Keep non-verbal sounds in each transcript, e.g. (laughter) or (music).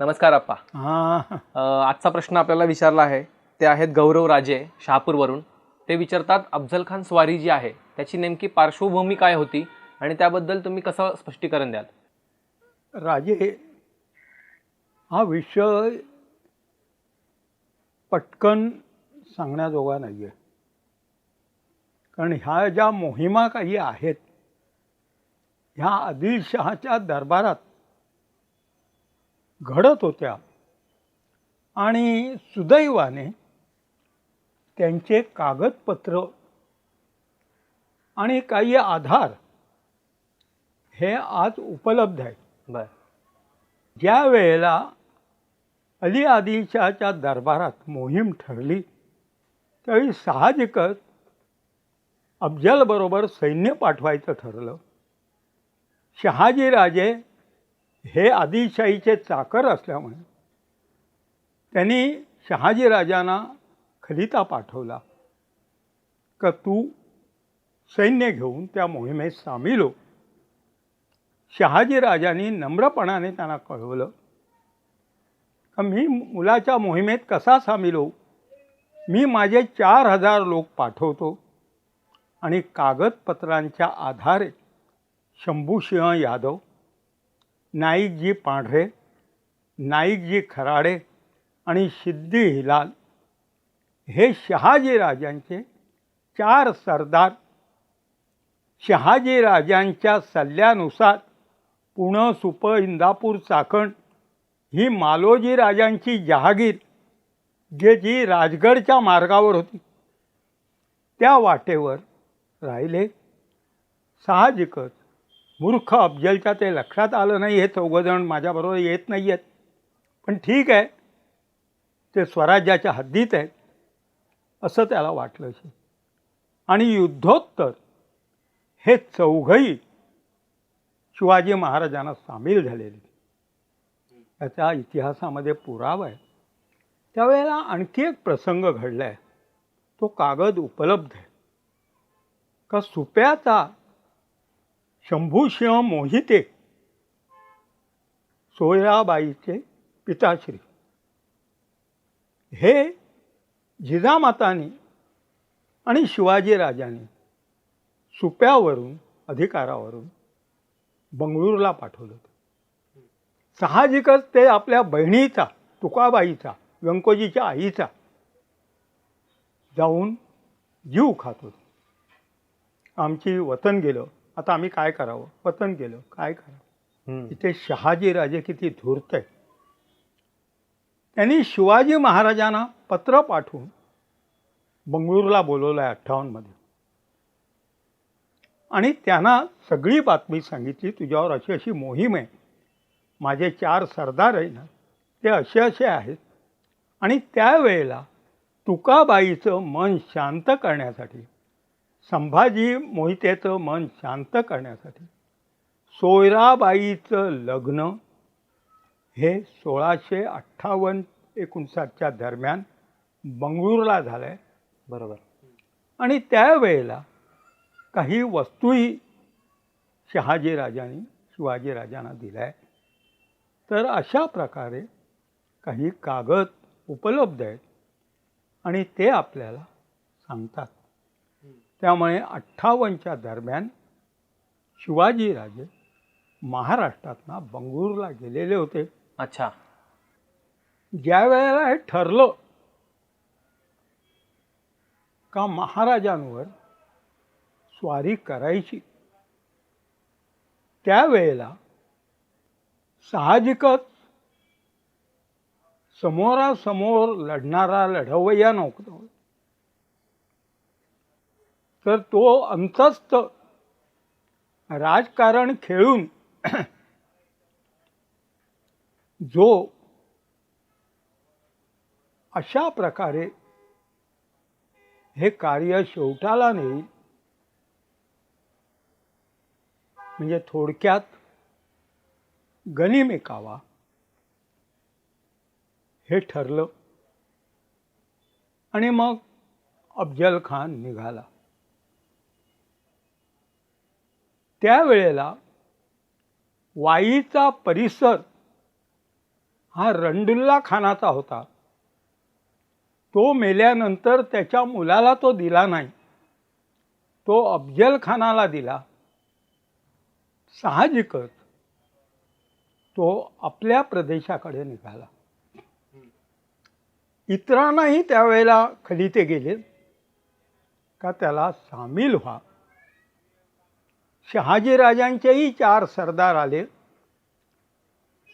नमस्कार आप्पा. हा. अ, आजचा प्रश्न आपल्याला विचारला आहे. ते आहेत गौरव राजे शहापूरवरून. ते विचारतात अफजल खान स्वारी जी आहे त्याची नेमकी पार्श्वभूमी काय होती? आणि त्याबद्दल तुम्ही कसं स्पष्टीकरण द्याल? राजे हा विषय पटकन सांगण्याजोगा नाही आहे कारण ह्या ज्या मोहिमा काही आहेत ह्या आदिलशहाच्या दरबारात घडत होत्या. आणि सुदैवाने त्यांचे कागदपत्र आणि काही आधार हे आज उपलब्ध आहेत. बर. ज्या वेळेला अली आदिलशहाच्या दरबारात मोहीम ठरली त्यावेळी साहजिकच अफजलबरोबर सैन्य पाठवायचं ठरलं. शहाजीराजे हे आदिलशाहीचे चाकर असल्यामुळे त्यांनी शहाजीराजांना खलिता पाठवला. का तू सैन्य घेऊन त्या मोहिमेत सामील हो. शहाजीराजांनी नम्रपणाने त्यांना कळवलं. का मी मुलाच्या मोहिमेत कसा सामील होऊ मी माझे चार हजार लोक पाठवतो आणि कागदपत्रांच्या आधारे शंभूसिंह यादव नाईकजी पांढरे नाईकजी खराडे आणि सिद्धी हिलाल हे शहाजीराजांचे चार सरदार. शहाजीराजांच्या सल्ल्यानुसार पुणे सुप इंदापूर चाकण ही मालोजी राजांची जहागीर जे जी राजगडच्या मार्गावर होती. त्या वाटेवर राहिले साहजिकच मूर्ख अफजलच्या ते लक्षात आलं नाही हे चौघजण माझ्याबरोबर येत नाही आहेत पण ठीक आहे ते स्वराज्याच्या हद्दीत आहेत असं त्याला वाटलं आणि युद्धोत्तर हे चौघही शिवाजी महाराजांना सामील झालेले. याचा इतिहासामध्ये पुरावा आहे. त्यावेळेला आणखी एक प्रसंग घडला आहे तो कागद उपलब्ध आहे. का सुप्याचा शंभूसिंह मोहिते. सोयराबाईचे पिताश्री. हे जिजामातानी आणि शिवाजीराजांनी सुप्यावरून अधिकारावरून बंगळूरला पाठवलं होतं. साहजिकच ते आपल्या बहिणीचा तुकाबाईचा व्यंकोजीच्या आईचा जाऊन जीव खात होते. आमची वतन गेलं. आता आम्ही काय करावं? वतन गेलं काय करावं. इथे शहाजीराजे किती धूर्त आहे त्यांनी शिवाजी महाराजांना पत्र पाठवून बंगळूरला बोलवलं आहे अठ्ठावन्नमध्ये. आणि त्यांना सगळी बातमी सांगितली तुझ्यावर अशी अशी मोहीम आहे. माझे चार सरदार आहे ना ते असे असे आहेत. आणि त्यावेळेला तुकाबाईचं मन शांत करण्यासाठी संभाजी मोहितेचं मन शांत करण्यासाठी सोयराबाईचं लग्न हे सोळाशे अठ्ठावन्न एकोणसाठच्या दरम्यान बंगळूरला झालं आहे बरोबर. आणि त्यावेळेला काही वस्तूही शहाजीराजांनी शिवाजीराजांना दिल्या. आहे तर अशा प्रकारे काही कागद उपलब्ध आहेत आणि ते आपल्याला सांगतात. त्यामुळे अठ्ठावन्नच्या दरम्यान शिवाजीराजे महाराष्ट्रातनं बंगळूरला गेलेले होते. अच्छा. ज्या वेळेला हे ठरलं का महाराजांवर स्वारी करायची त्यावेळेला साहजिकच समोरासमोर लढणारा लढवय्या नव्हता. तर तो अंतस्थ राजकारण खेळून (clears throat) जो अशा प्रकारे हे कार्य शेवटाला नेईल म्हणजे थोडक्यात गनिमेकावा हे ठरलं आणि मग अफजल खान निघाला. त्यावेळेला वाईचा परिसर हा रंडुल्ला खानाचा होता. तो मेल्यानंतर त्याच्या मुलाला तो दिला नाही. तो अफजल खानाला दिला. साहजिकच तो आपल्या प्रदेशाकडे निघाला. इतरांनाही त्यावेळेला खलिते गेले का त्याला सामील व्हा. शहाजीराजांचेही चार सरदार आले.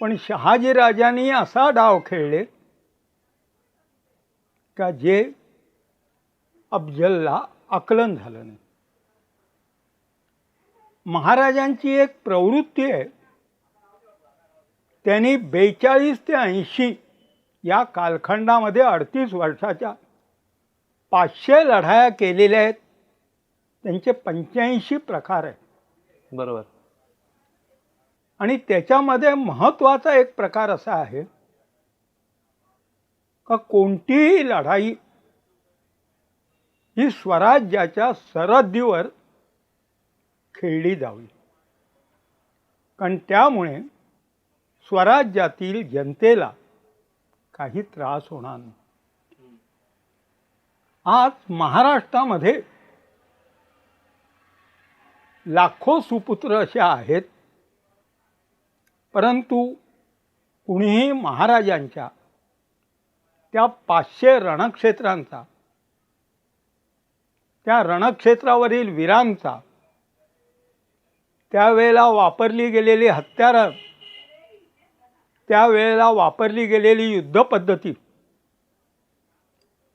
पण शहाजीराजांनी असा डाव खेळले का जे अफजलला आकलन झालं नाही. महाराजांची एक प्रवृत्ती आहे. त्यांनी बेचाळीस ते ऐंशी या कालखंडामध्ये अडतीस वर्षाच्या पाचशे लढाया केलेल्या आहेत. त्यांचे पंच्याऐंशी प्रकार आहेत. बरोबर. आणि त्याच्यामध्ये महत्त्वाचा एक प्रकार असा आहे का कोणतीही लढाई ही स्वराज्याच्या सरहद्दीवर खेळली जावी. कारण त्यामुळे स्वराज्यातील जनतेला काही त्रास होणार नाही. आज महाराष्ट्रामध्ये लाखो सुपुत्र असे आहेत. परंतु कुणीही महाराजांच्या त्या पाचशे रणक्षेत्रांचा त्या रणक्षेत्रावरील वीरांचा त्यावेळेला वापरली गेलेली हत्यारं त्यावेळेला वापरली गेलेली युद्धपद्धती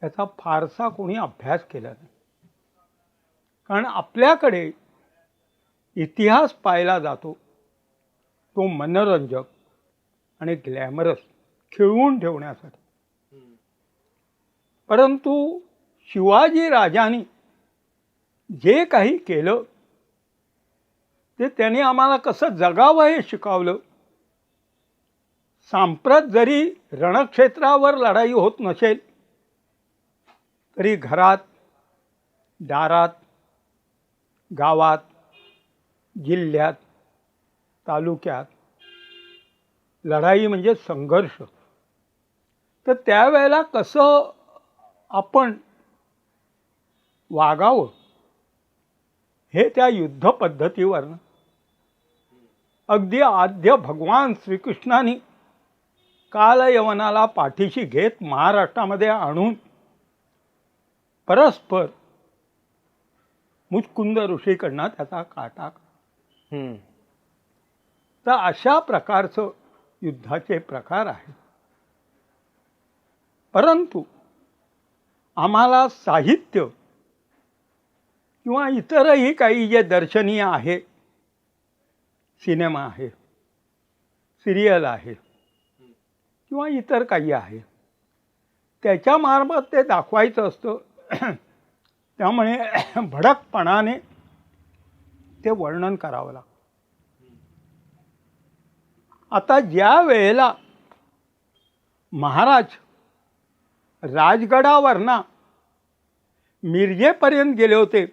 याचा फारसा कोणी अभ्यास केला नाही. कारण आपल्याकडे इतिहास पाहिला जातो. तो मनोरंजक आणि ग्लॅमरस खिळवून ठेवण्यासाठी. परंतु शिवाजी राजांनी जे काही केलं ते त्यांनी आम्हाला कसं जगावं हे शिकवलं? सांप्रत जरी रणक्षेत्रावर लढाई होत नसेल तरी घरात दारात गावात जिल्ह्यात तालुक्यात लढाई म्हणजे संघर्ष. तर त्यावेळेला कसं आपण वागावं? हे त्या युद्धपद्धतीवरनं अगदी आद्य भगवान श्रीकृष्णाने कालयवनाला पाठीशी घेत महाराष्ट्रामध्ये आणून परस्पर मुचकुंद ऋषीकडनं त्याचा काटा तर अशा प्रकारचं युद्धाचे प्रकार आहेत. परंतु आम्हाला साहित्य किंवा इतरही काही जे दर्शनीय आहे सिनेमा आहे सिरियल आहे किंवा इतर काही आहे त्याच्या मार्फत ते दाखवायचं असतं. (clears throat) त्यामुळे (clears throat) भडकपणाने ते वर्णन करावं लागतं. आता ज्या वेळेला महाराज राजगडावरना मिरजेपर्यंत गेले होते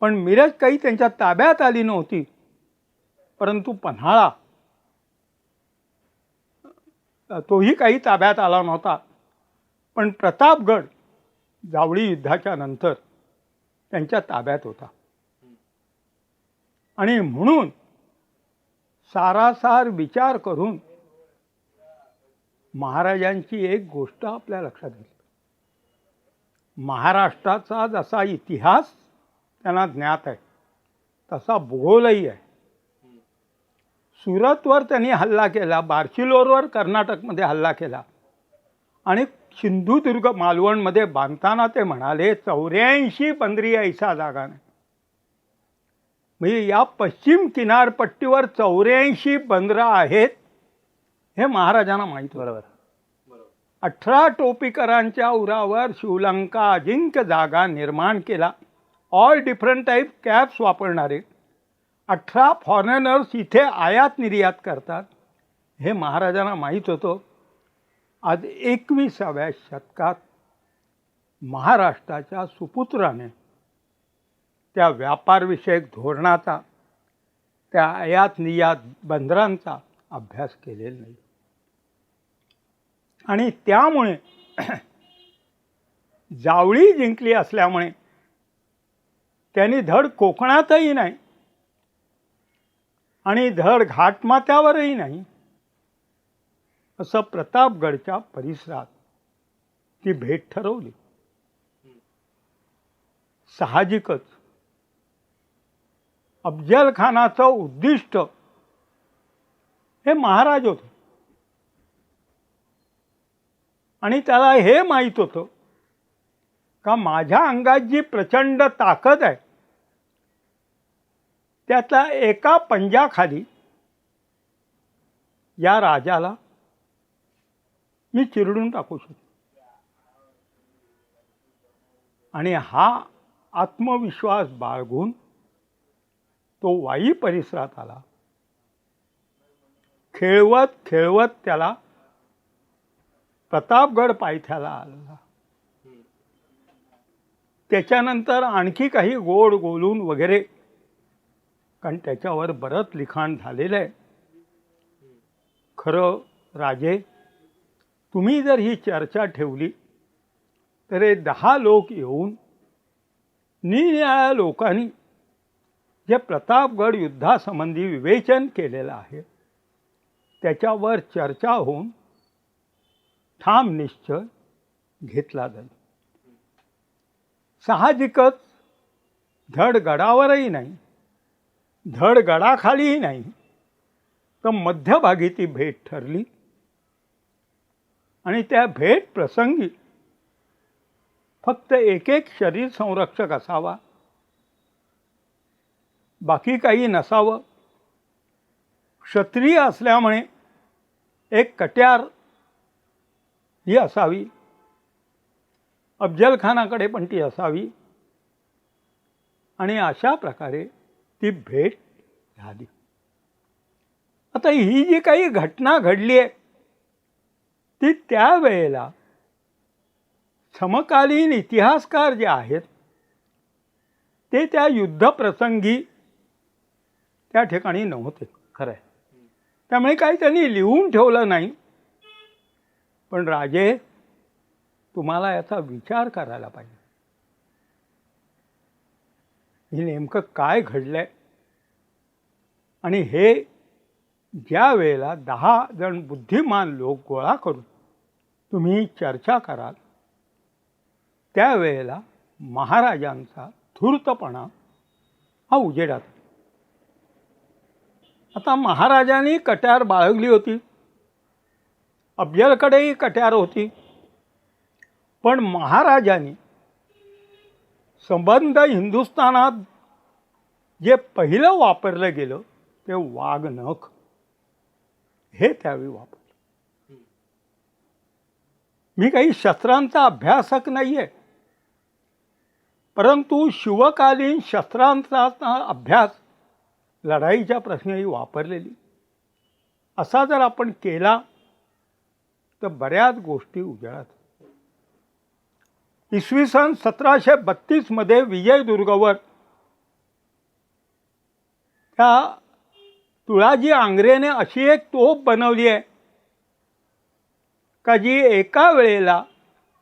पण मिरज काही त्यांच्या ताब्यात आली नव्हती परंतु पन्हाळा तोही काही ताब्यात आला नव्हता. पण प्रतापगड जावळी युद्धाच्या नंतर त्यांच्या ताब्यात होता. आणि म्हणून सारासार विचार करून महाराजांची एक गोष्ट आपल्या लक्षात घेतली. महाराष्ट्राचा जसा इतिहास त्यांना ज्ञात आहे तसा भूगोलही आहे. सुरतवर त्यांनी हल्ला केला बार्शिलोरवर कर्नाटकमध्ये हल्ला केला आणि सिंधुदुर्ग मालवणमध्ये बांधताना ते म्हणाले चौऱ्याऐंशी बंदरी ऐसा जागा नाही. म्हणजे या पश्चिम किनारपट्टीवर चौऱ्याऐंशी बंदरं आहेत हे महाराजांना माहीत होतं. बरोबर. अठरा टोपीकरांच्या उरावर शिवलंका अजिंक्य जागा निर्माण केला. ऑल डिफरंट टाईप कॅब्स वापरणारे. अठरा फॉरेनर्स इथे आयात निर्यात करतात हे महाराजांना माहीत होतं. आज एकविसाव्या शतकात महाराष्ट्राच्या सुपुत्राने त्या व्यापारविषयक धोरणाचा त्या आयात नियात बंदरांचा अभ्यास केलेला नाही. आणि त्यामुळे (clears throat) जावळी जिंकली असल्यामुळे त्यांनी धड कोकणातही नाही आणि धड घाटमाथ्यावरही नाही असं प्रतापगडच्या परिसरात ती भेट ठरवली. साहजिकच अफजल खानाचं उद्दिष्ट. हे महाराज होते. आणि त्याला हे माहीत होतं का माझ्या अंगात जी प्रचंड ताकद आहे त्यातल्या एका पंजाखाली या राजाला मी चिरडून टाकू शकतो. आणि हा आत्मविश्वास बाळगून तो वाई परिसरात आला. खेळवत खेळवत त्याला प्रतापगड पायथ्याला आला. त्याच्यानंतर आणखी काही गोड गोलून वगैरे कारण त्याच्यावर बरंच लिखाण झालेलं आहे. खरं राजे तुम्ही जर ही चर्चा ठेवली तर हे दहा लोक येऊन निनिळ्या लोकांनी जे प्रतापगड युद्धासंबंधी विवेचन केलेलं आहे त्याच्यावर चर्चा होऊन ठाम निश्चय घेतला जाईल. साहजिकच धड गडावरही नाही धड गडाखालीही नाही तर मध्यभागी ती भेट ठरली आणि त्या भेट प्रसंगी फक्त एक एक शरीर संरक्षक असावा बाकी काही नसावं. क्षत्रिय असल्यामुळे एक कट्यार ही असावी. अफजल खानाकडे पण ती असावी. आणि अशा प्रकारे ती भेट झाली. आता ही जी काही घटना घडली आहे ती त्यावेळेला समकालीन इतिहासकार जे आहेत ते त्या युद्धप्रसंगी त्या ठिकाणी नव्हते. खरं आहे त्यामुळे काही त्यांनी लिहून ठेवलं नाही. पण राजे तुम्हाला याचा विचार करायला पाहिजे. हे नेमकं काय घडलंय? आणि हे ज्या वेळेला दहा जण बुद्धिमान लोक गोळा करून तुम्ही चर्चा कराल त्यावेळेला महाराजांचा धूर्तपणा हा उजेडात आता महाराजांनी कट्यार बाळगली होती. अफजलकडेही कट्यार होती. पण महाराजांनी संबंध हिंदुस्थानात जे पहिलं वापरलं गेलं ते वाघनख हे त्यावेळी वापरलं. मी काही शस्त्रांचा अभ्यासक नाही आहे परंतु शिवकालीन शस्त्रांचा अभ्यास लढाईच्या प्रश्नी वापरलेली. असा जर आपण केला तर बऱ्याच गोष्टी उजाळत इसवी सन सतराशे बत्तीसमध्ये विजयदुर्गवर त्या तुळाजी आंग्रेने अशी एक तोफ बनवली आहे का जी एका वेळेला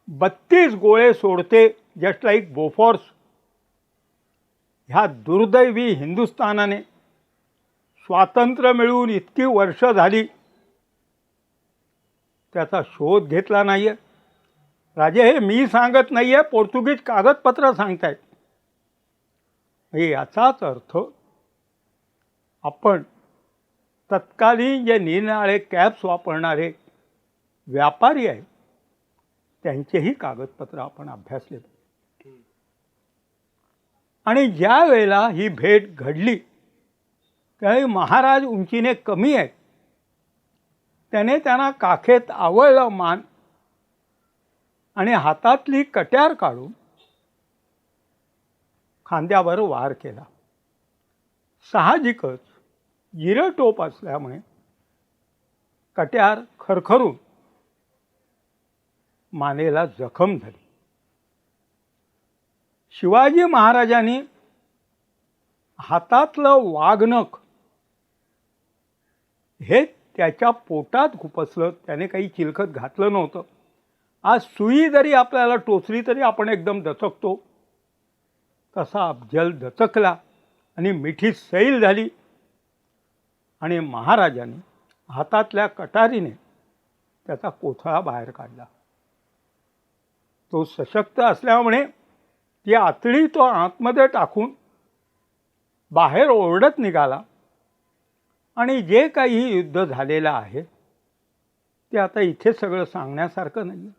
बत्तीस गोळे सोडते जस्ट लाईक बोफोर्स ह्या दुर्दैवी हिंदुस्थानाने. स्वातंत्र्य मिळवून इतकी वर्ष झाली. त्याचा शोध घेतला नाही आहे राजे हे मी सांगत नाही आहे पोर्तुगीज कागदपत्र सांगतायत. म्हणजे याचाच अर्थ आपण तत्कालीन जे निरनिराळे कॅब्स वापरणारे व्यापारी आहेत त्यांचेही कागदपत्र आपण अभ्यासले आणि ज्या वेळेला ही भेट घडली त्यावेळी महाराज उंचीने कमी आहेत. त्याने त्यांना काखेत आवळलं मान आणि हातातली कट्यार काढून खांद्यावर वार केला. साहजिकच जिरटोप असल्यामुळे कट्यार खरखरून मानेला जखम झाली. शिवाजी महाराजांनी हातातलं वाघनख हे त्याच्या पोटात खुपसलं त्याने काही चिलखत घातलं नव्हतं. आज सुई जरी आपल्याला टोचली तरी आपण एकदम दचकतो. तसा अफजल दचकला आणि मिठी सैल झाली. आणि महाराजाने हातातल्या कटारीने त्याचा कोथळा बाहेर काढला. तो सशक्त असल्यामुळे ती आतडी तो आतमध्ये टाकून बाहेर ओरडत निघाला. आणि जे काही युद्ध झालेलं आहे ते आता इथे सगळं सांगण्यासारखं नाही. आहे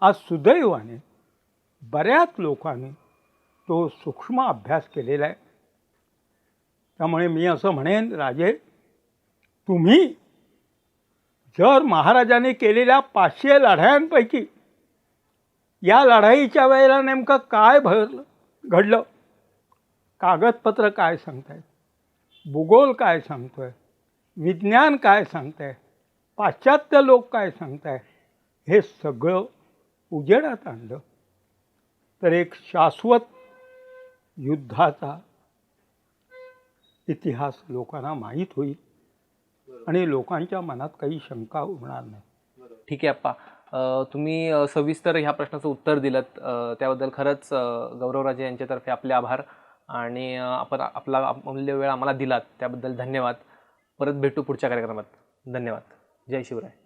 आज सुदैवाने बऱ्याच लोकांनी तो सूक्ष्म अभ्यास केलेला आहे. त्यामुळे मी असं म्हणेन राजे तुम्ही जर महाराजाने केलेल्या पाचशे लढायांपैकी या लढाईच्या वेळेला नेमकं काय भरलं घडलं? कागदपत्र काय सांगतायत? भूगोल काय सांगतोय? विज्ञान काय सांगतंय? पाश्चात्य लोक काय सांगताय? हे सगळं उजेडात आणलं. तर एक शाश्वत युद्धाचा इतिहास लोकांना माहीत होईल आणि लोकांच्या मनात काही शंका होणार नाही. ठीक आहे अप्पा. तुम्ही सविस्तर ह्या प्रश्नाचं उत्तर दिलं त्याबद्दल खरंच गौरवराजे यांच्यातर्फे आपले आभार. आणि आपण आपला अमूल्य वेळ आम्हाला दिलात त्याबद्दल धन्यवाद. परत भेटू पुढच्या कार्यक्रमात. धन्यवाद. जय शिवराय.